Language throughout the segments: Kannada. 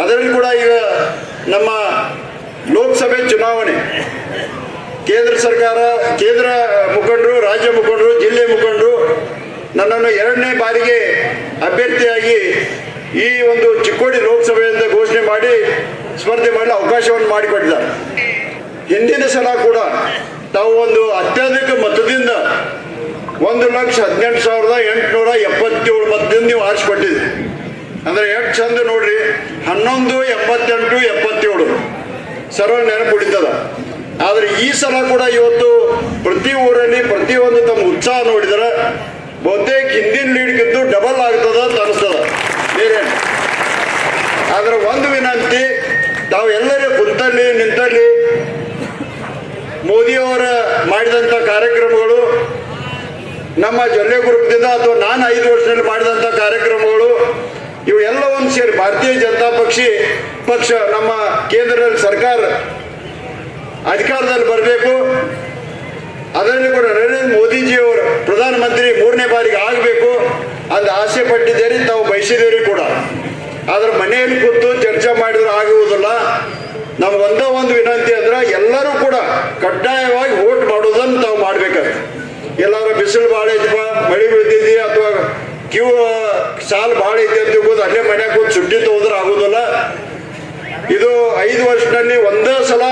ಅದರಲ್ಲಿ ಕೂಡ ಈಗ ನಮ್ಮ ಲೋಕಸಭೆ ಚುನಾವಣೆ. ಕೇಂದ್ರ ಸರ್ಕಾರ, ಕೇಂದ್ರ ಮುಖಂಡರು, ರಾಜ್ಯ ಮುಖಂಡರು, ಜಿಲ್ಲೆ ಮುಖಂಡರು ನನ್ನನ್ನು ಎರಡನೇ ಬಾರಿಗೆ ಅಭ್ಯರ್ಥಿಯಾಗಿ ಈ ಒಂದು ಚಿಕ್ಕೋಡಿ ಲೋಕಸಭೆಯಿಂದ ಘೋಷಣೆ ಮಾಡಿ, ಸ್ಪರ್ಧೆ ಮಾಡಲು ಅವಕಾಶವನ್ನು ಮಾಡಿಕೊಟ್ಟಿದ್ದಾರೆ. ಹಿಂದಿನ ಸಲ ಕೂಡ ತಾವು ಒಂದು ಅತ್ಯಧಿಕ ಮತದಿಂದ ಒಂದು ಲಕ್ಷ ಹದಿನೆಂಟು ಸಾವಿರದ ಎಂಟುನೂರ ಎಪ್ಪತ್ತೇಳು ಮತದಿಂದ ನೀವು ಆರಿಸ್ಕೊಟ್ಟಿದ್ರಿ ಅಂದ್ರೆ ಎಷ್ಟು ಚಂದ ನೋಡ್ರಿ, ಹನ್ನೊಂದು, ಎಪ್ಪತ್ತೆಂಟು, ಎಪ್ಪತ್ತೇಳು. ಸರ್ವ ನೆನಪು ಉಳಿತದ ಆದ್ರೆ ಈ ಸಲ ಕೂಡ ಇವತ್ತು ಪ್ರತಿ ಊರಲ್ಲಿ ಪ್ರತಿಯೊಂದು ತಮ್ಮ ಉತ್ಸಾಹ ನೋಡಿದ್ರೆ ಬಹುತೇಕ ಹಿಂದಿನ ಲೀಡ್ಗಿದ್ದು ಡಬಲ್ ಆಗ್ತದ ಅಂತ ಬೇರೆ ಆದ್ರೆ ಒಂದು ವಿನಂತಿ, ತಾವು ಎಲ್ಲರೂ ಕುಂತಲ್ಲಿ, ನಿಂತಲ್ಲಿ ಮೋದಿಯವರ ಮಾಡಿದಂಥ ಕಾರ್ಯಕ್ರಮಗಳು, ನಮ್ಮ ಜೊಲ್ಲೆ ಗ್ರೂಪ್ದಿಂದ ಅಥವಾ ನಾನು ಐದು ವರ್ಷದಲ್ಲಿ ಮಾಡಿದಂಥ ಕಾರ್ಯಕ್ರಮಗಳು ಇವು ಎಲ್ಲವನ್ನು ಸೇರಿ ಭಾರತೀಯ ಜನತಾ ಪಕ್ಷಿ ಪಕ್ಷ ನಮ್ಮ ಕೇಂದ್ರದಲ್ಲಿ ಸರ್ಕಾರ ಅಧಿಕಾರದಲ್ಲಿ ಬರಬೇಕು. ಅದರಲ್ಲಿ ಕೂಡ ನರೇಂದ್ರ ಮೋದಿಜಿಯವರು ಪ್ರಧಾನಮಂತ್ರಿ ಮೂರನೇ ಬಾರಿಗೆ ಆಗಬೇಕು ಅಂತ ಆಸೆ ಪಟ್ಟಿದ್ದೇನೆ ತಾವು ಬಯಸಿದೇವ್ರಿ ಕೂಡ. ಆದ್ರೆ ಮನೆಯಲ್ಲಿ ಕೂತು ಚರ್ಚೆ ಮಾಡಿದ್ರೆ ಆಗುವುದಿಲ್ಲ. ನಮ್ಗೆ ಒಂದೇ ಒಂದು ವಿನಂತಿ ಅಂದ್ರೆ ಎಲ್ಲರೂ ಕೂಡ ಕಡ್ಡಾಯವಾಗಿ ವೋಟ್ ಮಾಡೋದನ್ನು ತಾವು ಮಾಡ್ಬೇಕಾಗ್ತದೆ. ಎಲ್ಲಾರು ಬಿಸಿಲು ಐತಪ್ಪ, ಮಳೆ ಬೀಳ್ತಿದ್ದಿ ಅಥವಾ ಕ್ಯೂ ಸಾಲ್ ಭಾಳ ಐತಿ ಅಂತ ಹೋಗೋದು ಅಲ್ಲೇ ಮನ್ಯಾಗ ಒಂದು ಸುಟ್ಟಿ ತಗೋದ್ರ ಆಗೋದಿಲ್ಲ. ಇದು ಐದು ವರ್ಷದಲ್ಲಿ ಒಂದೇ ಸಲ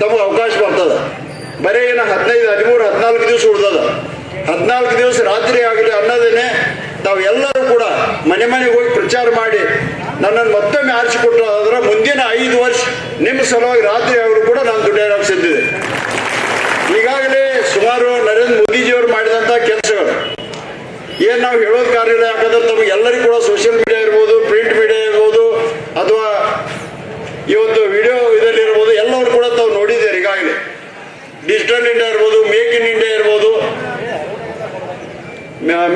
ತಮಗೆ ಅವಕಾಶ ಬರ್ತದ. ಬರೀ ಏನು ಹದಿನೈದು, ಹದಿಮೂರು, ಹದಿನಾಲ್ಕು ದಿವಸ ಉಳ್ದದ. ಹದಿನಾಲ್ಕು ದಿವಸ ರಾತ್ರಿ ಆಗಲಿ ಅನ್ನೋದೇನೆ ತಾವು ಎಲ್ಲರೂ ಕೂಡ ಮನೆ ಮನೆಗೆ ಹೋಗಿ ಪ್ರಚಾರ ಮಾಡಿ ನನ್ನನ್ನು ಮತ್ತೊಮ್ಮೆ ಆರಿಸಿಕೊಟ್ಟಾದ್ರೆ ಮುಂದಿನ ಐದು ವರ್ಷ ನಿಮ್ಮ ಸಲುವಾಗಿ ರಾತ್ರಿ ಅವರು ಕೂಡ ನಾನು ದುಡ್ಡು ಸಿದ್ದಿದೆ ಈಗಾಗಲೇ ಸುಮಾರು ನರೇಂದ್ರ ಮೋದಿಜಿಯವರು ಮಾಡಿದಂಥ ಕೆಲಸಗಳು. ಏನ್ ನಾವು ಹೇಳೋದು ಕಾರ್ಯ ಯಾಕಂದ್ರೆ ತಮಗೆ ಎಲ್ಲರಿಗೂ ಕೂಡ ಸೋಷಿಯಲ್ ಮೀಡಿಯಾ ಇರ್ಬೋದು ಪ್ರಿಂಟ್ ಮೀಡಿಯಾ ಇರ್ಬೋದು, ಅಥವಾ ಇವತ್ತು ವಿಡಿಯೋ ಇದರಲ್ಲಿ ಇರ್ಬೋದು, ಎಲ್ಲರೂ ಕೂಡ ತಾವು ನೋಡಿದ್ದೀರಿ ಈಗಾಗಲೇ. ಡಿಜಿಟಲ್ ಇಂಡಿಯಾ ಇರ್ಬೋದು ಮೇಕ್ ಇನ್ ಇಂಡಿಯಾ ಇರ್ಬೋದು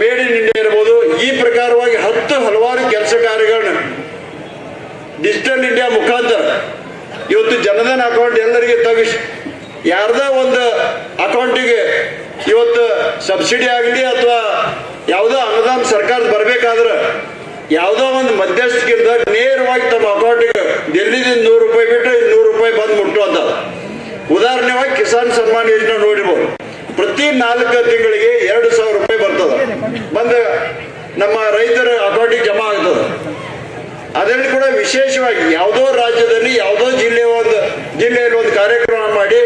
ಮೇಡ್ ಇನ್ ಇಂಡಿಯಾ ಇರ್ಬೋದು, ಈ ಪ್ರಕಾರವಾಗಿ ಹತ್ತು ಹಲವಾರು ಕೆಲಸ ಕಾರ್ಯಗಳನ್ನ ಡಿಜಿಟಲ್ ಇಂಡಿಯಾ ಮುಖಾಂತರ ಇವತ್ತು ಜನಧನ್ ಅಕೌಂಟ್ ಎಲ್ಲರಿಗೆ ತಗಿಸ್, ಯಾರ್ದ ಒಂದು ಅಕೌಂಟಿಗೆ ಇವತ್ತು ಸಬ್ಸಿಡಿ ಆಗಲಿ ಅಥವಾ ಯಾವುದೋ ಅನುದಾನ ಸರ್ಕಾರ ಬರಬೇಕಾದ್ರೆ ಯಾವುದೋ ಒಂದು ಮಧ್ಯಸ್ಥಿಕಿಂದ ನೇರವಾಗಿ ತಮ್ಮ ಅಕೌಂಟಿಗೆ ಡೆಲ್ಲಿದಿಂದ ನೂರು ರೂಪಾಯಿ ಬಿಟ್ಟು ನೂರು ರೂಪಾಯಿ ಬಂದು ಮುಟ್ಟುವಂತ ಉದಾಹರಣೆವಾಗಿ ಕಿಸಾನ್ ಸನ್ಮಾನ್ ಯೋಜನೆ ನೋಡಿರ್ಬೋದು. ಪ್ರತಿ ನಾಲ್ಕು ತಿಂಗಳಿಗೆ ಎರಡು ಸಾವಿರ ರೂಪಾಯಿ ಬರ್ತದ. ಬಂದ ನಮ್ಮ ರೈತರ ಅಕೌಂಟಿಗೆ ಜಮಾ ಆಗ್ತದೆ. ಅದರಲ್ಲಿ ಕೂಡ ವಿಶೇಷವಾಗಿ ಯಾವುದೋ ರಾಜ್ಯದಲ್ಲಿ ಯಾವುದೋ ಜಿಲ್ಲೆಯ ಒಂದು ಜಿಲ್ಲೆಯಲ್ಲಿ ಒಂದು ಕಾರ್ಯಕ್ರಮ ಮಾಡಿ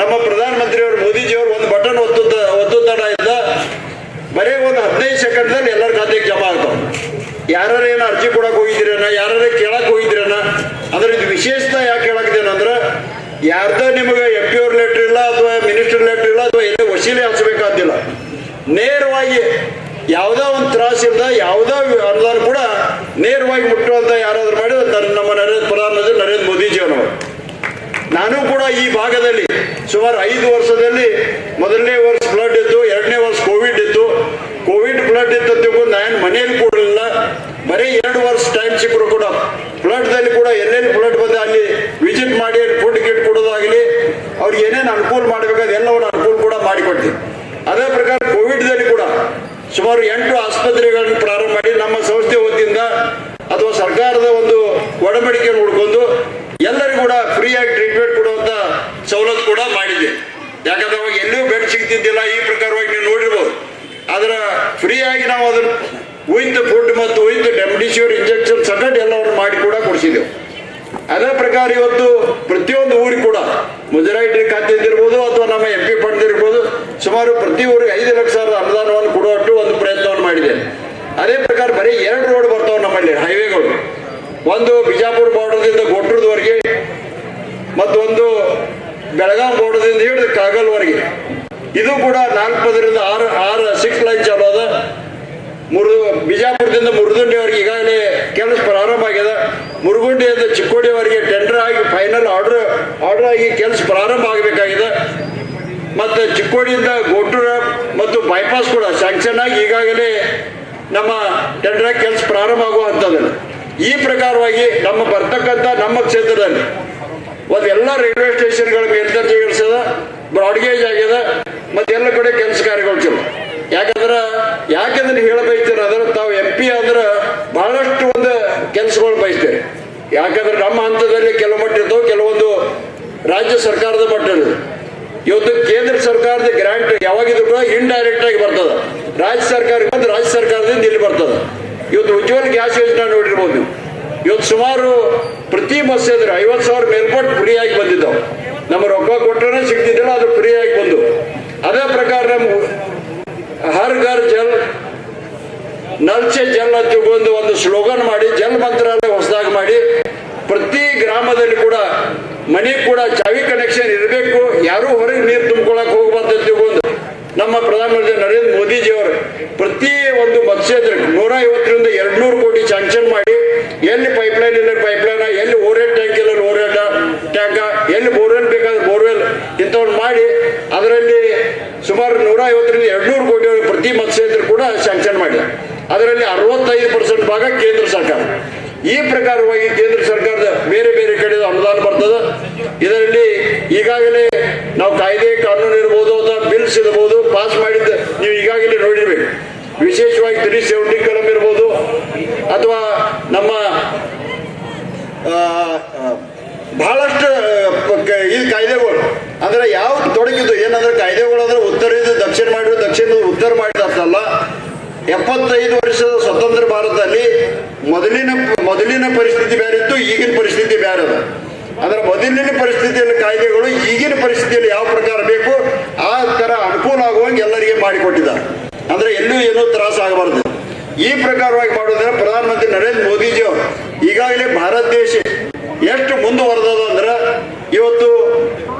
ನಮ್ಮ ಪ್ರಧಾನಮಂತ್ರಿಯವರು, ಮೋದಿಜಿಯವರು ಒಂದು ಬಟನ್ ಒತ್ತುತ್ತ ಒತ್ತುತ್ತಡ ಇದ್ದ ಬರೀ ಒಂದು ಹದಿನೈದು ಸೆಕೆಂಡ್ದಲ್ಲಿ ಎಲ್ಲರ ಖಾತೆಗೆ ಜಮಾ ಆಗ್ತಾವೆ. ಯಾರು ಏನು ಅರ್ಜಿ ಕೊಡಕ್ಕೆ ಹೋಗಿದಿರನ ಯಾರು ಕೇಳಕ್ಕೆ ಹೋಗಿದ್ದೀರೇನ ಅಂದ್ರೆ ಇದು ವಿಶೇಷತೆ ಯಾಕೆ ಕೇಳಕ್ತೇನೆ ಅಂದ್ರೆ ಯಾರ್ದ ನಿಮಗೆ ಎಂ ಪಿ ಅವ್ರ ಲೆಟ್ರ್ ಇಲ್ಲ ಅಥವಾ ಮಿನಿಸ್ಟರ್ ಲೆಟ್ರ್ ಇಲ್ಲ ಅಥವಾ ಎಲ್ಲೇ ವಸೀಲಿ ಹಚ್ಚಬೇಕಾದಿಲ್ಲ ನೇರವಾಗಿ ಯಾವುದೋ ಒಂದು ಇಲ್ಲ ಯಾವುದೋ ಅನುದಾನ ಕೂಡ ನೇರವಾಗಿ ಮುಟ್ಟುವಂತ ಯಾರಾದ್ರೂ ಮಾಡಿದ್ರೆ ತರ- ನಮ್ಮ ನರೇಂದ್ರ, ಪ್ರಧಾನಮಂತ್ರಿ ನರೇಂದ್ರ ಮೋದಿಜಿಯವರು ನಾನು ಕೂಡ ಈ ಭಾಗದಲ್ಲಿ ಸುಮಾರು ಐದು ವರ್ಷದಲ್ಲಿ ಮೊದಲನೇ ವರ್ಷ ಫ್ಲಡ್ ಇತ್ತು ಎರಡನೇ ವರ್ಷ ಕೋವಿಡ್ ಇತ್ತು ಕೋವಿಡ್ ಫ್ಲಡ್ ಅಂತ ತಿಳ್ಕೊಂಡು ಮನೆಯಲ್ಲಿ ಕೂಡಲಿಲ್ಲ ಬರೀ ಎರಡು ವರ್ಷ ಟೈಮ್ ಸಿಕ್ಕರು ಕೂಡ. ಫ್ಲಡ್ದಲ್ಲಿ ಕೂಡ ಎಲ್ಲೆಲ್ಲಿ ಫ್ಲಡ್ ಬಂದ ಅಲ್ಲಿ ವಿಸಿಟ್ ಮಾಡಿ ಫುಡ್ ಗಿಟ್ ಕೊಡೋದಾಗಲಿ, ಅವ್ರಿಗೆ ಏನೇನು ಅನುಕೂಲ ಮಾಡಬೇಕಾದ ಎಲ್ಲವನ್ನು ಅನುಕೂಲ ಕೂಡ ಮಾಡಿಕೊಡ್ತೀವಿ. ಅದೇ ಪ್ರಕಾರ ಕೋವಿಡ್ದಲ್ಲಿ ಕೂಡ ಸುಮಾರು ಎಂಟು ಆಸ್ಪತ್ರೆಗಳನ್ನು ಪ್ರಾರಂಭ ಮಾಡಿ, ನಮ್ಮ ಸಂಸ್ಥೆ ವತಿಯಿಂದ ಅಥವಾ ಸರ್ಕಾರದ ಒಂದು ಒಡಂಬಡಿಕೆ ನೋಡ್ಕೊಂಡು ಎಲ್ಲರಿಗೂ ಕೂಡ ಫ್ರೀಯಾಗಿ ಟ್ರೀಟ್ಮೆಂಟ್ ಕೊಡುವಂತ ಸವಲತ್ತು ಕೂಡ ಮಾಡಿದೆ ಯಾಕಂದ್ರೆ ಅವಾಗ ಎಲ್ಲಿಯೂ ಬೆಡ್ ಸಿಗ್ತಿದ್ದಿಲ್ಲ, ಈ ಪ್ರಕಾರವಾಗಿ ನೀವು ನೋಡಿರ್ಬೋದು. ಆದ್ರೆ ಫ್ರೀಯಾಗಿ ನಾವು ಅದನ್ನು ವಿತ್ ಫುಡ್ ಮತ್ತು ವಿತ್ ಡೆಮ್ಡಿಶ್ಯೂರ್ ಇಂಜೆಕ್ಷನ್ ಸಕಟ್ ಎಲ್ಲವನ್ನು ಮಾಡಿ ಕೂಡ ಕೊಡಿಸಿದೆವು. ಅದೇ ಪ್ರಕಾರ ಇವತ್ತು ಪ್ರತಿಯೊಂದು ಊರಿಗೆ ಕೂಡ, ಮುಜರಾಯಿ ಖಾತೆಯಿಂದ ಇರ್ಬೋದು ಅಥವಾ ನಮ್ಮ ಎಂ ಪಿ ಫಂಡ್ ಸುಮಾರು ಪ್ರತಿ ಊರಿಗೆ ಐದು ಲಕ್ಷ ಅನುದಾನವನ್ನು ಕೊಡುವಷ್ಟು ಒಂದು ಪ್ರಯತ್ನವನ್ನು ಮಾಡಿದೆ. ಅದೇ ಪ್ರಕಾರ ಬರೀ ಎರಡು ರೋಡ್ ಬರ್ತಾವೆ ನಮ್ಮಲ್ಲಿ, ಹೈವೇಗಳು. ಒಂದು ಬಿಜಾಪುರ ಬಾರ್ಡರ್ದಿಂದ ಗೊಟ್ರದವರೆಗೆ ಮತ್ತೊಂದು ಬೆಳಗಾಂ ಬೋರ್ಡದಿಂದ ಹಿಡಿದು ಕಾಗಲ್ವರೆಗೆ. ಇದು ಕೂಡ ನಾಲ್ಕರಿಂದ ಆರು ಆರು ಸಿಕ್ಸ್ ಲೈನ್ ಚಾಲು ಅದ. ಮುರು ಬಿಜಾಪುರದಿಂದ ಮುರುಗುಂಡಿವರೆಗೆ ಈಗಾಗಲೇ ಕೆಲಸ ಪ್ರಾರಂಭ ಆಗಿದೆ. ಮುರುಗುಂಡಿಯಿಂದ ಚಿಕ್ಕೋಡಿವರೆಗೆ ಟೆಂಡರ್ ಆಗಿ ಫೈನಲ್ ಆರ್ಡರ್ ಆರ್ಡರ್ ಆಗಿ ಕೆಲಸ ಪ್ರಾರಂಭ ಆಗಬೇಕಾಗಿದೆ. ಮತ್ತು ಚಿಕ್ಕೋಡಿಯಿಂದ ಗೋಟೂರ ಮತ್ತು ಬೈಪಾಸ್ ಕೂಡ ಸ್ಯಾಂಕ್ಷನ್ ಆಗಿ ಈಗಾಗಲೇ ನಮ್ಮ ಟೆಂಡರ್ ಕೆಲಸ ಪ್ರಾರಂಭ ಆಗುವಂಥದ್ದು ಈ ಪ್ರಕಾರವಾಗಿ ನಮ್ಮ ಬರ್ತಕ್ಕಂಥ ನಮ್ಮ ಕ್ಷೇತ್ರದಲ್ಲಿ ಒಂದೆಲ್ಲ ರೈಲ್ವೆ ಸ್ಟೇಷನ್ಗಳ ಮೇಲ್ದರ್ಜೆಗಿಳಿಸದ ಬ್ರಾಡ್ಗೇಜ್ ಆಗ್ಯದ, ಮತ್ತೆ ಎಲ್ಲ ಕಡೆ ಕೆಲಸ ಕಾರ್ಯಗಳು ಚಲೋ. ಯಾಕಂದ್ರೆ ಯಾಕಂದ್ರೆ ಹೇಳಬೈತೀರ ಅಂದ್ರೆ ತಾವು ಎಂ ಪಿ ಅಂದ್ರೆ ಬಹಳಷ್ಟು ಒಂದು ಕೆಲಸಗಳು ಬಯಸ್ತೇವೆ. ಯಾಕಂದ್ರೆ ನಮ್ಮ ಹಂತದಲ್ಲಿ ಕೆಲವು ಮಟ್ಟ ಕೆಲವೊಂದು ರಾಜ್ಯ ಸರ್ಕಾರದ ಮಟ್ಟ ಇವತ್ತು ಕೇಂದ್ರ ಸರ್ಕಾರದ ಗ್ರಾಂಟ್ ಯಾವಾಗಿದ್ರು ಕೂಡ ಇಂಡೈರೆಕ್ಟ್ ಆಗಿ ಬರ್ತದ. ರಾಜ್ಯ ಸರ್ಕಾರಕ್ಕೆ ಬಂದು ರಾಜ್ಯ ಸರ್ಕಾರದಿಂದ ಇಲ್ಲಿ ಬರ್ತದ. ಇವತ್ತು ಉಜ್ವಲ ಗ್ಯಾಸ್ ಯೋಜನೆ ನೋಡಿರ್ಬೋದು ನೀವು. ಇವತ್ತು ಸುಮಾರು ಪ್ರತಿ ಮಸ್ಯದ್ರೆ ಐವತ್ತು ಸಾವಿರ ಮೇಲ್ಪಟ್ಟು ಫ್ರೀ ಆಗಿ ಬಂದಿದ್ದಾವೆ. ನಮ್ಮ ರೊಕ್ಕ ಕೊಟ್ಟರೆ ಸಿಗ್ತಿದ್ದಿಲ್ಲ, ಅದು ಫ್ರೀ ಆಗಿ ಬಂದು. ಅದೇ ಪ್ರಕಾರ ನಮ್ಮ ಹರ್ ಘರ್ ಜಲ್ ನಲ್ಸೆ ಜಲ್ ಅಂತ ಒಂದು ಒಂದು ಸ್ಲೋಗನ್ ಮಾಡಿ, ಜಲ್ ಮಂತ್ರಾಲಯ ಹೊಸದಾಗಿ ಮಾಡಿ, ಪ್ರತಿ ಗ್ರಾಮದಲ್ಲಿ ಕೂಡ ಮನೆ ಕೂಡ ಚಾವಿ ಕನೆಕ್ಷನ್ ಇರಬೇಕು. ಯಾರೂ ಹೊರಗೆ ನೀರು ತುಂಬಿಕೊಳ್ಳಕ್ಕೆ ಹೋಗ್ಬಾರ್ದು ಅಂತ ಒಂದು ನಮ್ಮ ಪ್ರಧಾನಮಂತ್ರಿ ನರೇಂದ್ರ ಮೋದಿಜಿಯವರು ಪ್ರತಿ ಒಂದು ಮತ್ಸ್ಯದ ನೂರ ಐವತ್ತರಿಂದ ಎರಡು ನೂರು ಕೋಟಿ ಸ್ಯಾಂಕ್ಷನ್ ಮಾಡಿ ಎಲ್ಲಿ ಪೈಪ್ಲೈನ್ ಇಲ್ಲ ಪೈಪ್ಲೈನ್ ಎಲ್ಲಿ ಓರೇಟ್ ಟ್ಯಾಂಕ್ ಇಲ್ಲ ಓರೇ ಟ್ಯಾಂಕ ಎಲ್ಲಿ ಬೋರ್ವೆಲ್ ಬೇಕಾದ್ರೆ ಬೋರ್ವೆಲ್ ಇಂಥವನ್ನ ಮಾಡಿ ಅದರಲ್ಲಿ ಸುಮಾರು ನೂರ ಐವತ್ತರಿಂದ ಎರಡ್ನೂರು ಕೋಟಿ ಪ್ರತಿ ಮತ್ಸ್ಯೇದ್ರ ಕೂಡ ಸ್ಯಾಂಕ್ಷನ್ ಮಾಡಿದೆ ಅದರಲ್ಲಿ ಅರವತ್ತೈದು ಪರ್ಸೆಂಟ್ ಭಾಗ ಕೇಂದ್ರ ಸರ್ಕಾರ. ಈ ಪ್ರಕಾರವಾಗಿ ಕೇಂದ್ರ ಸರ್ಕಾರದ ಬೇರೆ ಬೇರೆ ಕಡೆ ಅನುದಾನ ಬರ್ತದೆ. ಇದರಲ್ಲಿ ಈಗಾಗಲೇ ನಾವು ಕಾಯ್ದೆ ಕಾನೂನು ಇರ್ಬೋದು ಅಥವಾ ಬಿಲ್ಸ್ ಇರ್ಬೋದು ಪಾಸ್ ಮಾಡಿದ್ದ ನೀವು ಈಗಾಗಲೇ ನೋಡಿರ್ಬೇಕು. ವಿಶೇಷವಾಗಿ ತ್ರೀ ಸೆವೆಂಟಿ ಕಲಂ ಇರ್ಬೋದು, ಅಥವಾ ನಮ್ಮ ಬಹಳಷ್ಟು ಈ ಕಾಯ್ದೆಗಳು. ಅಂದ್ರೆ ಯಾವ ತೊಡಗಿದ್ದು? ಏನಂದ್ರೆ ಕಾಯ್ದೆಗಳು ಅಂದ್ರೆ ಉತ್ತರದಿಂದ ದಕ್ಷಿಣ ಮಾಡಿದ್ರು ದಕ್ಷಿಣದ ಉತ್ತರ ಮಾಡಿದಲ್ಲ ಎಪ್ಪತ್ತೈದು ವರ್ಷದ ಸ್ವತಂತ್ರ ಭಾರತದಲ್ಲಿ ಮೊದಲಿನ ಮೊದಲಿನ ಪರಿಸ್ಥಿತಿ ಬೇರೆ ಇತ್ತು ಈಗಿನ ಪರಿಸ್ಥಿತಿ ಬೇರೆ ಅದ ಅಂದ್ರೆ ಮೊದಲಿನ ಪರಿಸ್ಥಿತಿಯಲ್ಲಿ ಕಾಯ್ದೆಗಳು, ಈಗಿನ ಪರಿಸ್ಥಿತಿಯಲ್ಲಿ ಯಾವ ಪ್ರಕಾರ ಬೇಕು, ಆ ತರ ಅನುಕೂಲ ಆಗುವಂಗೆ ಎಲ್ಲರಿಗೆ ಮಾಡಿಕೊಟ್ಟಿದ್ದಾರೆ. ಅಂದ್ರೆ ಎಲ್ಲೂ ಏನೂ ತ್ರಾಸ ಆಗಬಾರ್ದು. ಈ ಪ್ರಕಾರವಾಗಿ ಮಾಡೋದ್ರೆ ಪ್ರಧಾನಮಂತ್ರಿ ನರೇಂದ್ರ ಮೋದಿಜಿ ಅವರು. ಈಗಾಗಲೇ ಭಾರತ ದೇಶ ಎಷ್ಟು ಮುಂದುವರೆದದ ಅಂದ್ರೆ ಇವತ್ತು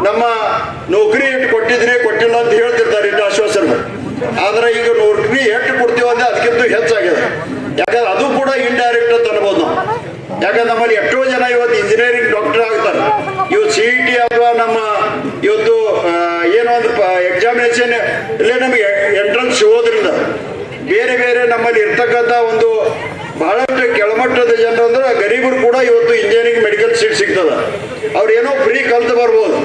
ನಮ್ಮ ನೌಕರಿ ಎಷ್ಟು ಕೊಟ್ಟಿದ್ರೆ, ಕೊಟ್ಟಿಲ್ಲ ಅಂತ ಹೇಳ್ತಿರ್ತಾರೆ ಇಟ್ಟು ಆಶ್ವಾಸನೆ ಆದ್ರೆ ಈಗ ನೌಕರಿ ಎಷ್ಟು ಕೊಡ್ತೀವಿ ಅಂದ್ರೆ ಅದಕ್ಕಿಂತ ಹೆಚ್ಚಾಗಿದೆ. ಯಾಕಂದ್ರೆ ಅದು ಕೂಡ ಇಂಡೈರೆಕ್ಟ್ ಅಂತ ಅನ್ಬೋದು ನಾವು. ಯಾಕಂದ್ರೆ ನಮ್ಮಲ್ಲಿ ಎಷ್ಟೋ ಜನ ಇವತ್ತು ಇಂಜಿನಿಯರಿಂಗ್ ಡಾಕ್ಟರ್ ಆಗ್ತಾರೆ. ಇವತ್ತು ಸಿ ಇ ಟಿ ಅಥವಾ ನಮ್ಮ ಇವತ್ತು ಏನೋ ಒಂದು ಎಕ್ಸಾಮಿನೇಷನ್ ಇಲ್ಲೇ ನಮಗೆ ಎಂಟ್ರೆನ್ಸ್ ಸಿಗೋದ್ರಿಂದ ಬೇರೆ ಬೇರೆ ನಮ್ಮಲ್ಲಿ ಇರ್ತಕ್ಕಂಥ ಒಂದು ಬಹಳಷ್ಟು ಕೆಳಮಟ್ಟದ ಜನರು ಅಂದ್ರೆ ಗರೀಬರು ಕೂಡ ಇವತ್ತು ಇಂಜಿನಿಯರಿಂಗ್ ಮೆಡಿಕಲ್ ಸೀಟ್ ಸಿಗ್ತದ. ಅವ್ರು ಏನೋ ಫ್ರೀ ಕಲ್ತು ಬರ್ಬೋದು.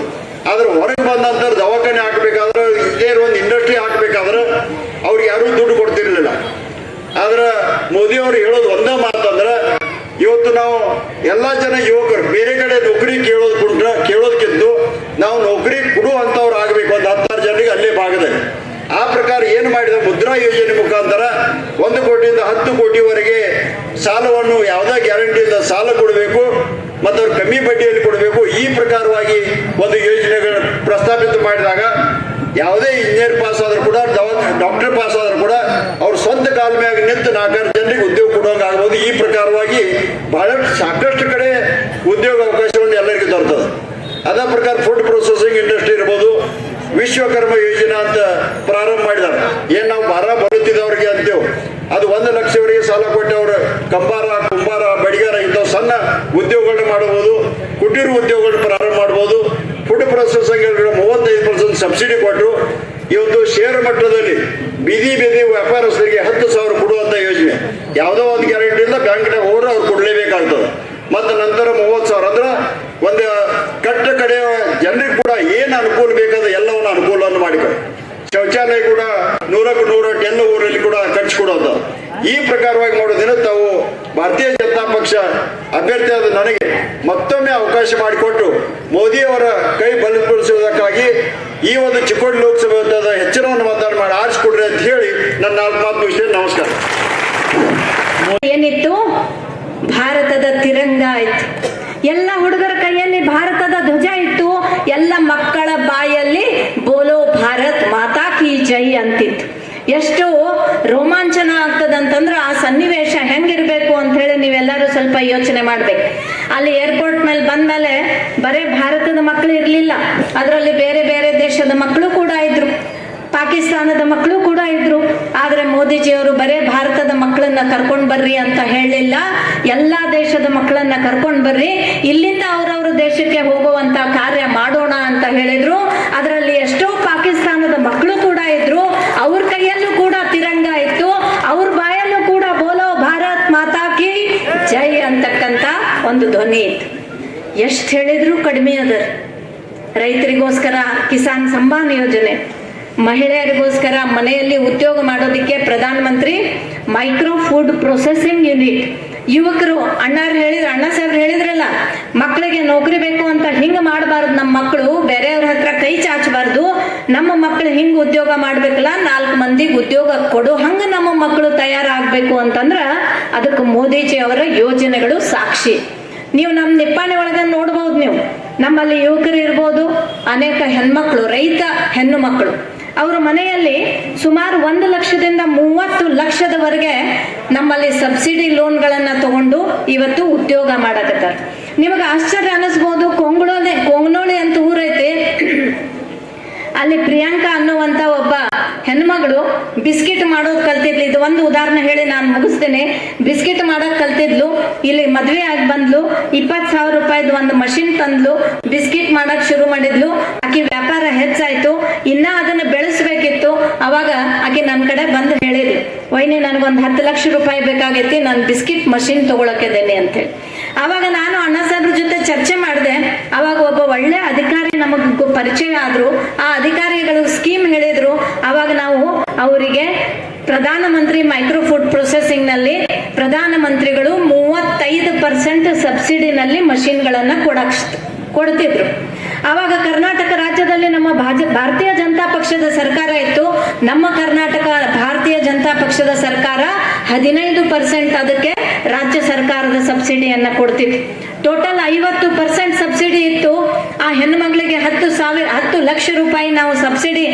ಆದ್ರೆ ಹೊರಗೆ ಬಂದ ದವಾಖಾನೆ ಹಾಕ್ಬೇಕಾದ್ರೆ ಇದೇ ಒಂದು ಇಂಡಸ್ಟ್ರಿ ಹಾಕ್ಬೇಕಾದ್ರೆ ಅವ್ರಿಗೆ ಯಾರೂ ದುಡ್ಡು ಕೊಡ್ತಿರ್ಲಿಲ್ಲ. ಆದ್ರೆ ಮೋದಿ ಅವರು ಹೇಳೋದು ಒಂದೇ ಮಾತಂದ್ರೆ, ಇವತ್ತು ನಾವು ಎಲ್ಲ ಜನ ಯುವಕರು, ಬೇರೆ ಕಡೆ ನೌಕರಿ ಕೇಳೋದು ಕುಂಟ್ರ ಕೇಳೋದಕ್ಕಿಂತ ನಾವು ನೌಕರಿ ಕೊಡುವಂಥವ್ರು ಆಗಬೇಕು. ಒಂದು ಹತ್ತಾರು ಜನರಿಗೆ ಅಲ್ಲೇ ಭಾಗದಲ್ಲಿ. ಆ ಪ್ರಕಾರ ಏನು ಮಾಡಿದ ಮುದ್ರಾ ಯೋಜನೆ ಮುಖಾಂತರ ಒಂದು ಕೋಟಿಯಿಂದ ಹತ್ತು ಕೋಟಿವರೆಗೆ ಸಾಲವನ್ನು ಯಾವುದೇ ಗ್ಯಾರಂಟಿಯಿಂದ ಸಾಲ ಕೊಡಬೇಕು ಮತ್ತು ಅವ್ರು ಕಮ್ಮಿ ಬಡ್ಡಿಯಲ್ಲಿ ಕೊಡಬೇಕು. ಈ ಪ್ರಕಾರವಾಗಿ ಒಂದು ಯೋಜನೆಗಳನ್ನು ಪ್ರಸ್ತಾಪಿತ ಮಾಡಿದಾಗ ಯಾವುದೇ ಇಂಜಿನಿಯರ್ ಪಾಸ್ ಆದರೂ ಕೂಡ ಡಾಕ್ಟರ್ ಪಾಸ್ ಆದರೂ ಕೂಡ ಅವ್ರ ಸ್ವಂತ ಕಾಲ ಮ್ಯಾಗ ನಿಂತು ನಾಲ್ಕಾರು ಜನರಿಗೆ ಉದ್ಯೋಗ ಕೊಡುವಂಗೆ ಆಗ್ಬೋದು. ಈ ಪ್ರಕಾರವಾಗಿ ಬಹಳ ಸಾಕಷ್ಟು ಕಡೆ ಉದ್ಯೋಗ ಅವಕಾಶವನ್ನು ಎಲ್ಲರಿಗೂ ದೊರೆತದೆ. ಅದೇ ಪ್ರಕಾರ ಫುಡ್ ಪ್ರೊಸೆಸಿಂಗ್ ಇಂಡಸ್ಟ್ರಿ ಇರ್ಬೋದು ವಿಶ್ವಕರ್ಮ ಯೋಜನಾ ಅಂತ ಪ್ರಾರಂಭ ಮಾಡಿದಾರೆ. ಏನ್ ನಾವು ಬರ ಬರುತ್ತಿದ್ದವ್ರಿಗೆ ಅಂತೇವು. ಅದು ಒಂದು ಲಕ್ಷವರೆಗೆ ಸಾಲ ಕೊಟ್ಟವರು ಕಂಬಾರ, ಕುಂಬಾರ, ಬಡಿಗಾರ ಇಂಥವು ಸಣ್ಣ ಉದ್ಯೋಗಗಳನ್ನ ಮಾಡಬಹುದು ಕುಟೀರ ಉದ್ಯೋಗಗಳನ್ನ ಪ್ರಾರಂಭ ಮಾಡಬಹುದು ಫುಡ್ ಪ್ರೊಸೆಸಿಂಗ್ ಮೂವತ್ತೈದು ಪರ್ಸೆಂಟ್ ಸಬ್ಸಿಡಿ ಕೊಟ್ಟರು ಇವತ್ತು ಷೇರು ಮಟ್ಟದಲ್ಲಿ ಬೀದಿ ಬೀದಿ ವ್ಯಾಪಾರಸ್ಥರಿಗೆ ಹತ್ತು ಸಾವಿರ ಕೊಡುವಂತ ಯೋಜನೆ. ಯಾವುದೋ ಒಂದು ಗ್ಯಾರಂಟಿ ಇಲ್ಲ ಬ್ಯಾಂಕ್ನಾಗ ಹೋದ್ರೆ ಅವ್ರು ಕೊಡಲೇಬೇಕಾಗ್ತದೆ. ಮತ್ತು ನಂತರ ಮೂವತ್ತು ಸಾವಿರ. ಅಂದ್ರೆ ಒಂದು ಕಟ್ಟ ಕಡೆ ಜನರಿಗೆ ಕೂಡ ಏನು ಅನುಕೂಲ ಬೇಕಾದ ಎಲ್ಲವನ್ನು ಅನುಕೂಲವನ್ನು ಮಾಡಿಕೊಡಿ. ಶೌಚಾಲಯ ಕೂಡ ನೂರಕ್ಕೂ ನೂರ ಎಲ್ಲ ಊರಲ್ಲಿ ಕೂಡ ಕಟ್ಸಿಕೊಡೋದು ಈ ಪ್ರಕಾರವಾಗಿ ಮಾಡೋದಿನ ತಾವು ಭಾರತೀಯ ಜನತಾ ಪಕ್ಷ ಅಭ್ಯರ್ಥಿಯಾದ ನನಗೆ ಮತ್ತೊಮ್ಮೆ ಅವಕಾಶ ಮಾಡಿಕೊಟ್ಟು ಮೋದಿಯವರ ಕೈ ಬಲಪಡಿಸುವುದಕ್ಕಾಗಿ ಈ ಒಂದು ಚಿಕ್ಕೋಡಿ ಲೋಕಸಭೆ ಹೆಚ್ಚಿನವನ್ನು ಮತದಾನ ಮಾಡಿ ಆರಿಸಿಕೊಡ್ರಿ ಅಂತ ಹೇಳಿ ನನ್ನ ಮಾತು ಮುಗಿಸ್ತೇನೆ ನಮಸ್ಕಾರ. ಏನಿತ್ತು? ಭಾರತದ ತಿರಂಗ ಇತ್ತು ಎಲ್ಲ ಹುಡುಗರ ಕೈಯಲ್ಲಿ ಭಾರತದ ಧ್ವಜ ಇತ್ತು ಎಲ್ಲ ಮಕ್ಕಳ ಬಾಯಲ್ಲಿ ಬೋಲೋ ಭಾರತ್ ಮಾತಾ ಕಿ ಜೈ ಅಂತಿತ್ತು. ಎಷ್ಟು ರೋಮಾಂಚನ ಆಗ್ತದಂತಂದ್ರೆ ಆ ಸನ್ನಿವೇಶ ಹೆಂಗಿರ್ಬೇಕು ಅಂತ ಹೇಳಿ ನೀವೆಲ್ಲರೂ ಸ್ವಲ್ಪ ಯೋಚನೆ ಮಾಡ್ಬೇಕು. ಅಲ್ಲಿ ಏರ್ಪೋರ್ಟ್ ಮೇಲೆ ಬಂದ್ಮೇಲೆ ಬರೇ ಭಾರತದ ಮಕ್ಕಳು ಇರಲಿಲ್ಲ. ಅದರಲ್ಲಿ ಬೇರೆ ಬೇರೆ ದೇಶದ ಮಕ್ಕಳು ಕೂಡ ಇದ್ರು. ಪಾಕಿಸ್ತಾನದ ಮಕ್ಕಳು ಕೂಡ ಇದ್ರು. ಆದ್ರೆ ಮೋದಿಜಿಯವರು ಬರೇ ಭಾರತದ ಮಕ್ಕಳನ್ನ ಕರ್ಕೊಂಡ್ ಬರ್ರಿ ಅಂತ ಹೇಳಲಿಲ್ಲ ಎಲ್ಲಾ ದೇಶದ ಮಕ್ಕಳನ್ನ ಕರ್ಕೊಂಡು ಬರ್ರಿ, ಇಲ್ಲಿಂದ ಅವರವ್ರ ದೇಶಕ್ಕೆ ಹೋಗುವಂತ ಕಾರ್ಯ ಮಾಡೋಣ ಅಂತ ಹೇಳಿದ್ರು. ಅದರಲ್ಲಿ ಎಷ್ಟೋ ಪಾಕಿಸ್ತಾನದ ಮಕ್ಕಳು ಕೂಡ ಇದ್ರು. ಅವ್ರ ಕೈಯಲ್ಲೂ ಕೂಡ ತಿರಂಗ ಇತ್ತು. ಅವ್ರ ಬಾಯಲ್ಲೂ ಕೂಡ ಬೋಲೋ ಭಾರತ್ ಮಾತಾ ಕಿ ಜೈ ಅಂತಕ್ಕಂತ ಒಂದು ಧ್ವನಿ ಇತ್ತು. ಎಷ್ಟ್ ಹೇಳಿದ್ರು ಕಡಿಮೆ ಅದ ರೈತರಿಗೋಸ್ಕರ ಕಿಸಾನ್ ಸಮ್ಮಾನ್ ಯೋಜನೆ. ಮಹಿಳೆಯರಿಗೋಸ್ಕರ ಮನೆಯಲ್ಲಿ ಉದ್ಯೋಗ ಮಾಡೋದಕ್ಕೆ Pradhan Mantri micro food processing unit. ಯುವಕರು ಅಣ್ಣಾರು ಹೇಳಿದ್ರು, ಅಣ್ಣ ಸಾಹೇಬ್ರು ಹೇಳಿದ್ರಲ್ಲ ಮಕ್ಕಳಿಗೆ ನೌಕರಿ ಬೇಕು ಅಂತ ಹಿಂಗ ಮಾಡಬಾರ್ದು ನಮ್ಮ ಮಕ್ಕಳು ಬೇರೆಯವ್ರ ಹತ್ರ ಕೈ ಚಾಚಬಾರ್ದು, ನಮ್ಮ ಮಕ್ಕಳು ಹಿಂಗ್ ಉದ್ಯೋಗ ಮಾಡ್ಬೇಕಲ್ಲ, ನಾಲ್ಕು ಮಂದಿಗೆ ಉದ್ಯೋಗ ಕೊಡು, ಹಂಗ ನಮ್ಮ ಮಕ್ಕಳು ತಯಾರಾಗಬೇಕು ಅಂತಂದ್ರ ಅದಕ್ಕೆ ಮೋದಿಜಿ ಅವರ ಯೋಜನೆಗಳು ಸಾಕ್ಷಿ. ನೀವು ನಮ್ಮ ನಿಪ್ಪಾಣಿ ಒಳಗ ನೋಡ್ಬೋದು ನೀವು. ನಮ್ಮಲ್ಲಿ ಯುವಕರು ಇರ್ಬೋದು, ಅನೇಕ ಹೆಣ್ಮಕ್ಳು, ರೈತ ಹೆಣ್ಣು ಮಕ್ಕಳು ಅವ್ರ ಮನೆಯಲ್ಲಿ ಸುಮಾರು ಒಂದು ಲಕ್ಷದಿಂದ ಮೂವತ್ತು ಲಕ್ಷದವರೆಗೆ ನಮ್ಮಲ್ಲಿ ಸಬ್ಸಿಡಿ ಲೋನ್ಗಳನ್ನ ತಗೊಂಡು ಇವತ್ತು ಉದ್ಯೋಗ ಮಾಡಕತ್ತಾರ. ನಿಮಗೆ ಆಶ್ಚರ್ಯ ಅನ್ನಿಸ್ಬೋದು ಕೊಂಗ್ಳೋಲೆ, ಕೊಂಗ್ನೋಳಿ ಅಂತ ಊರೈತಿ. ಅಲ್ಲಿ ಪ್ರಿಯಾಂಕಾ ಅನ್ನುವಂತ ಒಬ್ಬ ಹೆಣ್ಮಗಳು ಬಿಸ್ಕಿಟ್ ಮಾಡೋದ್ ಕಲ್ತಿದ್ಲು. ಇದು ಒಂದು ಉದಾಹರಣೆ ಹೇಳಿ ನಾನು ಮುಗಿಸ್ತೇನೆ. ಬಿಸ್ಕಿಟ್ ಮಾಡಕ್ ಕಲ್ತಿದ್ಲು, ಇಲ್ಲಿ ಮದ್ವೆ ಆಗಿ ಬಂದ್ಲು ಇಪ್ಪತ್ ಸಾವಿರ ರೂಪಾಯಿದು ಒಂದು ಮಷಿನ್ ತಂದ್ಲು, ಬಿಸ್ಕಿಟ್ ಮಾಡಕ್ ಶುರು ಮಾಡಿದ್ಲು. ಆಕಿ ವ್ಯಾಪಾರ ಹೆಚ್ಚಾಯ್ತು. ಇನ್ನ ಅದನ್ನ ಅವಾಗ ಆಕೆ ನನ್ನ ಕಡೆ ಬಂದು ಹೇಳಿದ್ಲು ವೈನಿ ನನಗೊಂದು ಹತ್ತು ಲಕ್ಷ ರೂಪಾಯಿ ಬೇಕಾಗೈತಿ, ನಾನು ಬಿಸ್ಕಿಟ್ ಮಷಿನ್ ತಗೊಳಕಿದ್ದೇನೆ ಅಂತೇಳಿ ಅವಾಗ ನಾನು ಅಣ್ಣ ಸಾಹೇಬ್ರ ಜೊತೆ ಚರ್ಚೆ ಮಾಡಿದೆ ಅವಾಗ ಒಬ್ಬ ಒಳ್ಳೆ ಅಧಿಕಾರಿ ನಮಗ್ ಪರಿಚಯ ಆದ್ರು, ಆ ಅಧಿಕಾರಿಗಳು ಸ್ಕೀಮ್ ಹೇಳಿದ್ರು ಅವಾಗ ನಾವು ಅವರಿಗೆ ಪ್ರಧಾನಮಂತ್ರಿ ಮೈಕ್ರೋ ಫುಡ್ ಪ್ರೊಸೆಸಿಂಗ್ನಲ್ಲಿ ಪ್ರಧಾನಮಂತ್ರಿಗಳು ಮೂವತ್ತೈದು ಪರ್ಸೆಂಟ್ ಸಬ್ಸಿಡಿನಲ್ಲಿ ಮಷಿನ್ಗಳನ್ನ ಕೊಡಕ್ ಕೊಡ್ತಿದ್ರು. ಅವಾಗ ಕರ್ನಾಟಕ ರಾಜ್ಯದಲ್ಲಿ ನಮ್ಮ ಭಾರತೀಯ ಜನತಾ ಪಕ್ಷದ ಸರ್ಕಾರ ಇತ್ತು. ನಮ್ಮ ಕರ್ನಾಟಕ, ಭಾರತೀಯ ಜನತಾ ಪಕ್ಷದ ಸರ್ಕಾರ ಹದಿನೈದು ಪರ್ಸೆಂಟ್ ಅದಕ್ಕೆ ರಾಜ್ಯ ಸರ್ಕಾರದ ಸಬ್ಸಿಡಿಯನ್ನ ಕೊಡ್ತಿತ್ತು ಟೋಟಲ್ ಐವತ್ತು ಪರ್ಸೆಂಟ್ ಸಬ್ಸಿಡಿ ಇತ್ತು. ಆ ಹೆಣ್ಮಗಳಿಗೆ ಹತ್ತು ಸಾವಿರ, ಹತ್ತು ಲಕ್ಷ ರೂಪಾಯಿ ನಾವು ಸಬ್ಸಿಡಿ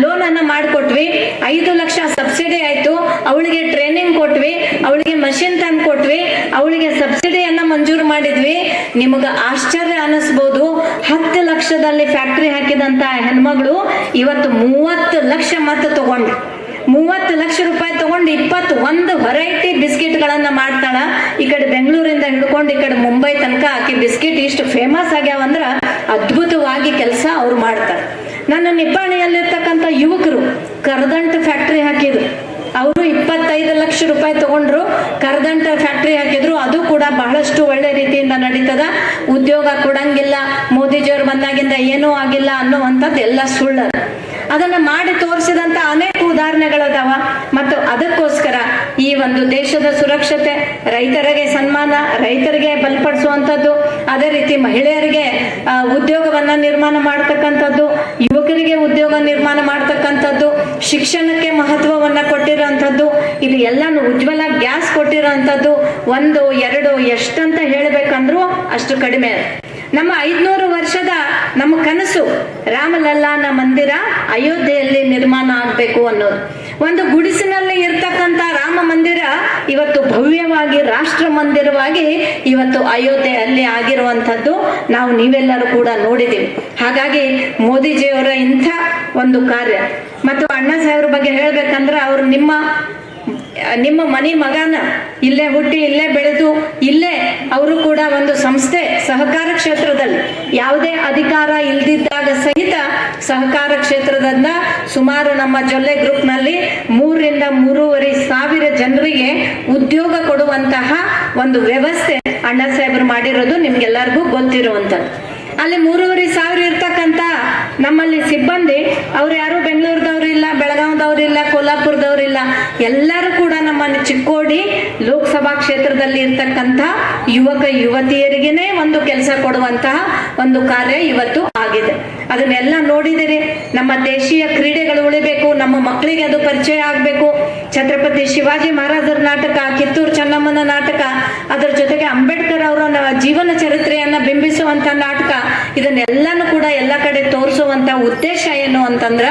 ಲೋನ್ ಅನ್ನ ಮಾಡಿಕೊಟ್ವಿ. ಐದು ಲಕ್ಷ ಸಬ್ಸಿಡಿ ಆಯ್ತು. ಅವಳಿಗೆ ಟ್ರೈನಿಂಗ್ ಕೊಟ್ವಿ. ಅವಳಿಗೆ ಮಷಿನ್ ತಂದು ಕೊಟ್ವಿ. ಅವಳಿಗೆ ಸಬ್ಸಿಡಿಯನ್ನ ಮಂಜೂರು ಮಾಡಿದ್ವಿ. ನಿಮಗೆ ಆಶ್ಚರ್ಯ ಅನಿಸ್ಬೋದು. ಹತ್ತು ಲಕ್ಷದಲ್ಲಿ ಫ್ಯಾಕ್ಟ್ರಿ ಹಾಕಿದಂತ ಹೆಣ್ಮಗಳು ಇವತ್ತು ಮೂವತ್ತು ಲಕ್ಷ ಮತ್ತೆ ತಗೊಂಡು ಮೂವತ್ತು ಲಕ್ಷ ರೂಪಾಯಿ ತಗೊಂಡು ಇಪ್ಪತ್ತು ಒಂದು ವೆರೈಟಿ ಬಿಸ್ಕಿಟ್ಗಳನ್ನ ಮಾಡ್ತಾಳ. ಈ ಕಡೆ ಬೆಂಗಳೂರಿಂದ ಹಿಡ್ಕೊಂಡು ಈ ಕಡೆ ಮುಂಬೈ ತನಕ ಆಕಿ ಬಿಸ್ಕಿಟ್ ಇಷ್ಟು ಫೇಮಸ್ ಆಗ್ಯಾವಂದ್ರ ಅದ್ಭುತವಾಗಿ ಕೆಲಸ ಅವ್ರು ಮಾಡ್ತಾರೆ. ನನ್ನ ನಿಪ್ಪಾಣಿಯಲ್ಲಿರ್ತಕ್ಕಂಥ ಯುವಕರು ಕರದಂಟ ಫ್ಯಾಕ್ಟ್ರಿ ಹಾಕಿದ್ರು. ಅವರು ಇಪ್ಪತ್ತೈದು ಲಕ್ಷ ರೂಪಾಯಿ ತಗೊಂಡ್ರು, ಕರದಂಟ ಫ್ಯಾಕ್ಟ್ರಿ ಹಾಕಿದ್ರು. ಅದು ಕೂಡ ಬಹಳಷ್ಟು ಒಳ್ಳೆ ರೀತಿಯಿಂದ ನಡೀತದ. ಉದ್ಯೋಗ ಕೊಡಂಗಿಲ್ಲ, ಮೋದಿಜಿಯವ್ರು ಬಂದಾಗಿಂದ ಏನೂ ಆಗಿಲ್ಲ ಅನ್ನುವಂಥದ್ದು ಎಲ್ಲ ಸುಳ್ಳು ಅದನ್ನ ಮಾಡಿ ತೋರಿಸಿದಂತ ಅನೇಕ ಉದಾಹರಣೆಗಳದಾವ. ಮತ್ತು ಅದಕ್ಕೋಸ್ಕರ ಈ ಒಂದು ದೇಶದ ಸುರಕ್ಷತೆ, ರೈತರಿಗೆ ಸನ್ಮಾನ, ರೈತರಿಗೆ ಬಲಪಡಿಸುವಂಥದ್ದು, ಅದೇ ರೀತಿ ಮಹಿಳೆಯರಿಗೆ ಉದ್ಯೋಗವನ್ನ ನಿರ್ಮಾಣ ಮಾಡ್ತಕ್ಕಂಥದ್ದು, ಯುವಕರಿಗೆ ಉದ್ಯೋಗ ನಿರ್ಮಾಣ ಮಾಡ್ತಕ್ಕಂಥದ್ದು, ಶಿಕ್ಷಣಕ್ಕೆ ಮಹತ್ವವನ್ನ ಕೊಟ್ಟಿರೋಂಥದ್ದು ಇಲ್ಲಿ ಎಲ್ಲಾನು ಉಜ್ವಲ ಗ್ಯಾಸ್ ಕೊಟ್ಟಿರೋಂಥದ್ದು ಒಂದು, ಎರಡು, ಎಷ್ಟಂತ ಹೇಳ್ಬೇಕಂದ್ರೂ ಅಷ್ಟು ಕಡಿಮೆ ನಮ್ಮ ಐದ್ನೂರು ವರ್ಷದ ನಮ್ಮ ಕನಸು ರಾಮಲಲ್ಲಾನ ಮಂದಿರ ಅಯೋಧ್ಯೆಯಲ್ಲಿ ನಿರ್ಮಾಣ ಆಗಬೇಕು ಅನ್ನೋದು. ಒಂದು ಗುಡಿಸಿನಲ್ಲಿ ಇರ್ತಕ್ಕಂಥ ರಾಮ ಮಂದಿರ ಇವತ್ತು ಭವ್ಯವಾಗಿ ರಾಷ್ಟ್ರ ಮಂದಿರವಾಗಿ ಇವತ್ತು ಅಯೋಧ್ಯೆಯಲ್ಲಿ ಆಗಿರುವಂಥದ್ದು ನಾವು ನೀವೆಲ್ಲರೂ ಕೂಡ ನೋಡಿದ್ದೀವಿ. ಹಾಗಾಗಿ ಮೋದಿಜಿಯವರ ಇಂಥ ಒಂದು ಕಾರ್ಯ. ಮತ್ತು ಅಣ್ಣ ಸಾಹೇಬ್ರ ಬಗ್ಗೆ ಹೇಳ್ಬೇಕಂದ್ರೆ ಅವರು ನಿಮ್ಮ ನಿಮ್ಮ ಮನೆ ಮಗನ ಇಲ್ಲೇ ಹುಟ್ಟಿ, ಇಲ್ಲೇ ಬೆಳೆದು, ಇಲ್ಲೇ ಅವರು ಕೂಡ ಒಂದು ಸಂಸ್ಥೆ, ಸಹಕಾರ ಕ್ಷೇತ್ರದಲ್ಲಿ. ಯಾವುದೇ ಅಧಿಕಾರ ಇಲ್ದಿದ್ದಾಗ ಸಹಿತ ಸಹಕಾರ ಕ್ಷೇತ್ರದಿಂದ ಸುಮಾರು ನಮ್ಮ ಜೊಲ್ಲೆ ಗ್ರೂಪ್ನಲ್ಲಿ ಮೂರರಿಂದ ಮೂರುವರೆ ಸಾವಿರ ಜನರಿಗೆ ಉದ್ಯೋಗ ಕೊಡುವಂತಹ ಒಂದು ವ್ಯವಸ್ಥೆ ಅಣ್ಣ ಸಾಹೇಬರು ಮಾಡಿರೋದು ನಿಮ್ಗೆಲ್ಲರಿಗೂ ಗೊತ್ತಿರುವಂಥದ್ದು ಅಲ್ಲಿ ಮೂರುವರೆ ಸಾವಿರ ಇರ್ತಕ್ಕಂಥ ನಮ್ಮಲ್ಲಿ ಸಿಬ್ಬಂದಿ, ಅವ್ರು ಯಾರು ಬೆಂಗಳೂರದವ್ರು ಇಲ್ಲ ಬೆಳಗಾವಿದವ್ರಿಲ್ಲ ಇಲ್ಲ ಎಲ್ಲರೂ ಕೂಡ ನಮ್ಮ ಚಿಕ್ಕೋಡಿ ಲೋಕಸಭಾ ಕ್ಷೇತ್ರದಲ್ಲಿ ಇರ್ತಕ್ಕಂಥ ಯುವಕ, ಯುವತಿಯರಿಗೇನೆ ಒಂದು ಕೆಲಸ ಕೊಡುವಂತಹ ಒಂದು ಕಾರ್ಯ ಇವತ್ತು ಆಗಿದೆ. ಅದನ್ನೆಲ್ಲ ನೋಡಿದಿರಿ ನಮ್ಮ ದೇಶೀಯ ಕ್ರೀಡೆಗಳು ಉಳಿಬೇಕು, ನಮ್ಮ ಮಕ್ಕಳಿಗೆ ಅದು ಪರಿಚಯ ಆಗಬೇಕು. ಛತ್ರಪತಿ ಶಿವಾಜಿ ಮಹಾರಾಜರ ನಾಟಕ, ಕಿತ್ತೂರು ಚೆನ್ನಮ್ಮನ ನಾಟಕ, ಅದರ ಜೊತೆಗೆ ಅಂಬೇಡ್ಕರ್ ಅವರ ಜೀವನ ಚರಿತ್ರೆಯನ್ನ ಬಿಂಬಿಸುವಂತ ನಾಟಕ, ಇದನ್ನೆಲ್ಲಾನು ಕೂಡ ಎಲ್ಲ ಕಡೆ ತೋರಿಸುವಂತ ಉದ್ದೇಶ ಏನು ಅಂತಂದ್ರ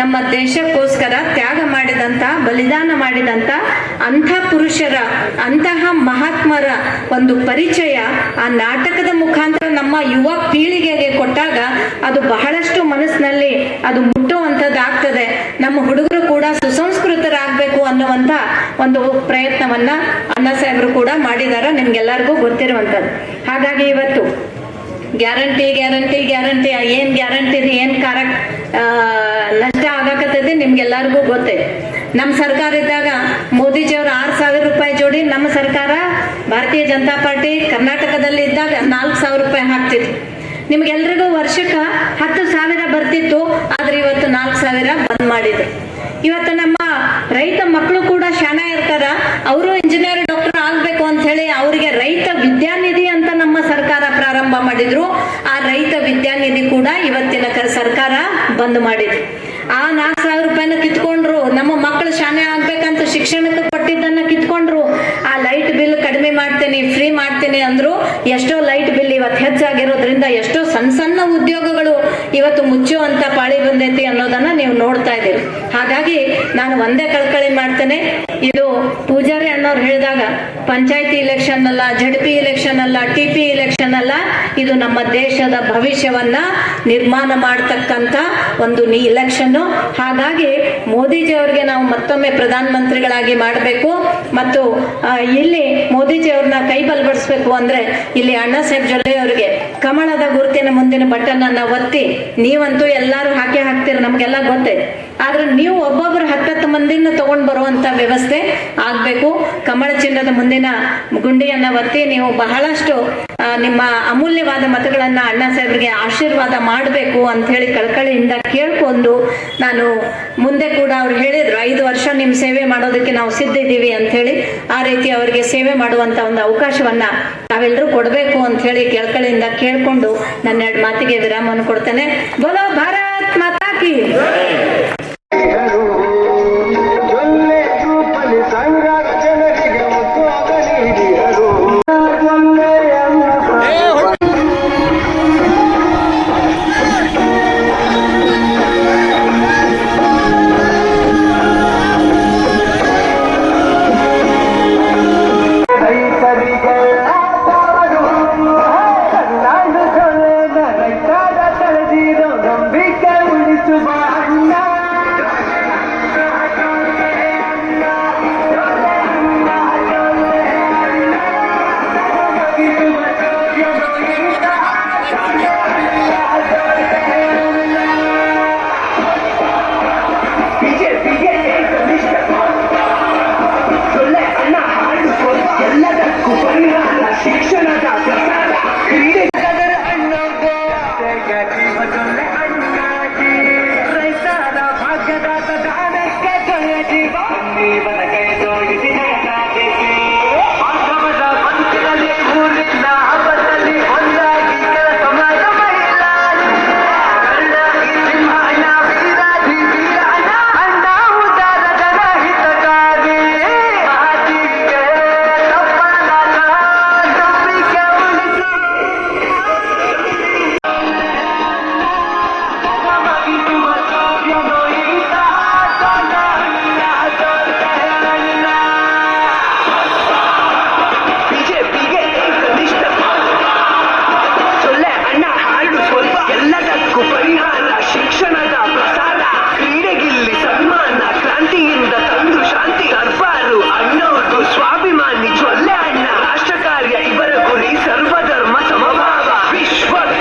ನಮ್ಮ ದೇಶಕ್ಕೋಸ್ಕರ ತ್ಯಾಗ ಮಾಡಿದಂತ, ಬಲಿದಾನ ಮಾಡಿದಂತ ಅಂಥ ಪುರುಷರ, ಅಂತಹ ಮಹಾತ್ಮರ ಒಂದು ಪರಿಚಯ ಆ ನಾಟಕದ ಮುಖಾಂತರ ನಮ್ಮ ಯುವ ಪೀಳಿಗೆಗೆ ಕೊಟ್ಟಾಗ ಅದು ಬಹಳಷ್ಟು ಮನಸ್ಸಿನಲ್ಲಿ ಅದು ಮುಟ್ಟುವಂಥದ್ದು ಆಗ್ತದೆ ನಮ್ಮ ಹುಡುಗರು ಕೂಡ ಸುಸಂಸ್ಕೃತರಾಗಬೇಕು ಅನ್ನುವಂಥ ಒಂದು ಪ್ರಯತ್ನವನ್ನ ಅಣ್ಣ ಸಾಹೇಬರು ಕೂಡ ಮಾಡಿದ್ದಾರೆ ನಿಮ್ಗೆಲ್ಲರಿಗೂ ಗೊತ್ತಿರುವಂಥದ್ದು. ಹಾಗಾಗಿ ಇವತ್ತು ಗ್ಯಾರಂಟಿ ಗ್ಯಾರಂಟಿ ಗ್ಯಾರಂಟಿ, ಏನ್ ಗ್ಯಾರಂಟಿ ಏನ್ ಕಾರ ನಷ್ಟ ಆಗಾಕತ್ತೈತಿ ನಿಮ್ಗೆಲ್ಲರಿಗೂ ಗೊತ್ತೇ. ನಮ್ಮ ಸರ್ಕಾರ ಇದ್ದಾಗ ಮೋದಿಜಿ ಅವರು ಆರು ಸಾವಿರ ರೂಪಾಯಿ ಜೋಡಿ ನಮ್ಮ ಸರ್ಕಾರ ಭಾರತೀಯ ಜನತಾ ಪಾರ್ಟಿ ಕರ್ನಾಟಕದಲ್ಲಿ ಇದ್ದಾಗ ನಾಲ್ಕು ಸಾವಿರ ರೂಪಾಯಿ ಹಾಕ್ತಿತ್ತು ನಿಮ್ಗೆಲ್ರಿಗೂ ವರ್ಷಕ್ಕೆ ಹತ್ತು ಸಾವಿರ ಬರ್ತಿತ್ತು, ಆದ್ರೆ ಇವತ್ತು ನಾಲ್ಕು ಸಾವಿರ ಬಂದ್ ಮಾಡಿದ್ರು ಇವತ್ತು ನಮ್ಮ ರೈತ ಮಕ್ಕಳು ಕೂಡ ಶಾಣ ಇರ್ತಾರ, ಅವರು ಇಂಜಿನಿಯರ್ ಡಾಕ್ಟರ್ ಆಗ್ಬೇಕು ಅಂತ ಹೇಳಿ ಅವರಿಗೆ ರೈತ ವಿದ್ಯಾನಿಧಿ ಅಂತ ನಮ್ಮ ಸರ್ಕಾರ ಪ್ರಾರಂಭ ಮಾಡಿದ್ರು. ಕೂಡ ಇವತ್ತಿನ ಸರ್ಕಾರ ಬಂದ್ ಮಾಡಿದೆ. ಆ ನಾಲ್ಕು ಸಾವಿರ ರೂಪಾಯಿನ ಕಿತ್ಕೊಂಡ್ರು ನಮ್ಮ ಮಕ್ಕಳು ಶಾನೆ ಆಗ್ಬೇಕಂತ ಶಿಕ್ಷಣಕ್ಕೆ ಕೊಟ್ಟಿದ್ದನ್ನ ಮಾಡ್ತೀನಿ ಫ್ರೀ ಮಾಡ್ತೀನಿ ಅಂದ್ರು ಎಷ್ಟೋ ಲೈಟ್ ಬಿಲ್ ಇವತ್ತು ಹೆಚ್ಚಾಗಿರೋದ್ರಿಂದ ಎಷ್ಟೋ ಸಣ್ಣ ಸಣ್ಣ ಉದ್ಯೋಗಗಳು ಇವತ್ತು ಮುಚ್ಚುವಂತ ಪಾಳಿ ಬಂದೈತಿ ಅನ್ನೋದನ್ನ ನೀವು ನೋಡ್ತಾ ಇದ್ದೀರಿ. ಹಾಗಾಗಿ ನಾನು ಒಂದೇ ಕಳ್ಕಳಿ ಮಾಡ್ತೇನೆ. ಇದು ಪೂಜಾರಿ ಅನ್ನೋರು ಹೇಳಿದಾಗ, ಪಂಚಾಯತಿ ಇಲೆಕ್ಷನ್ ಅಲ್ಲ, ಜಡ್ಪಿ ಇಲೆಕ್ಷನ್ ಅಲ್ಲ, ಟಿ ಪಿ ಇಲೆಕ್ಷನ್ ಅಲ್ಲ, ಇದು ನಮ್ಮ ದೇಶದ ಭವಿಷ್ಯವನ್ನ ನಿರ್ಮಾಣ ಮಾಡತಕ್ಕಂತ ಒಂದು ಇಲೆಕ್ಷನ್ ಹಾಗಾಗಿ ಮೋದಿಜಿ ಅವರಿಗೆ ನಾವು ಮತ್ತೊಮ್ಮೆ ಪ್ರಧಾನ ಮಂತ್ರಿಗಳಾಗಿ ಮಾಡಬೇಕು. ಮತ್ತು ಇಲ್ಲಿ ಮೋದಿಜಿ ಅವ್ರನ್ನ ಕೈ ಬಲಪಡಿಸ್ಬೇಕು ಅಂದ್ರೆ ಇಲ್ಲಿ ಅಣ್ಣಾ ಸಾಹೇಬ್ ಜೊಲ್ಲೆ ಅವರಿಗೆ ಕಮಲದ ಗುರುತಿನ ಮುಂದಿನ ಬಟನ್ ಅನ್ನ ಒತ್ತಿ ನೀವಂತೂ ಎಲ್ಲಾರು ಹಾಕಿ ಹಾಕ್ತೀರ ನಮ್ಗೆಲ್ಲ ಗೊತ್ತೈತೆ ಆದ್ರೆ ನೀವು ಒಬ್ಬೊಬ್ರು ಹತ್ತತ್ತು ಮಂದಿನ ತಗೊಂಡ್ ಬರುವಂತ ವ್ಯವಸ್ಥೆ ಆಗ್ಬೇಕು. ಕಮಲ ಚಿನ್ನದ ಮುಂದಿನ ಗುಂಡಿಯನ್ನ ಒತ್ತಿ ನೀವು ಬಹಳಷ್ಟು ನಿಮ್ಮ ಅಮೂಲ್ಯವಾದ ಮತಗಳನ್ನ ಅಣ್ಣ ಸಾಹೇಬ್ರಿಗೆ ಆಶೀರ್ವಾದ ಮಾಡಬೇಕು ಅಂತ ಹೇಳಿ ಕಳ್ಕಳಿಯಿಂದ ಕೇಳ್ಕೊಂಡು ನಾನು ಮುಂದೆ ಕೂಡ ಅವ್ರು ಹೇಳಿದ್ರು, ಐದು ವರ್ಷ ನಿಮ್ ಸೇವೆ ಮಾಡೋದಕ್ಕೆ ನಾವು ಸಿದ್ಧ ಇದ್ದೀವಿ ಅಂತ ಹೇಳಿ ಆ ರೀತಿ ಅವರಿಗೆ ಸೇವೆ ಮಾಡುವಂತ ಒಂದು ಅವಕಾಶವನ್ನ ನಾವೆಲ್ಲರೂ ಕೊಡಬೇಕು ಅಂತ ಹೇಳಿ ಕೆಳಕಳಿಯಿಂದ ಕೇಳ್ಕೊಂಡು ನನ್ನ ಎರಡು ಮಾತಿಗೆ ವಿರಾಮವನ್ನು ಕೊಡ್ತೇನೆ. ಬೋಲೋ ಭಾರತ್ ಮಾತಾ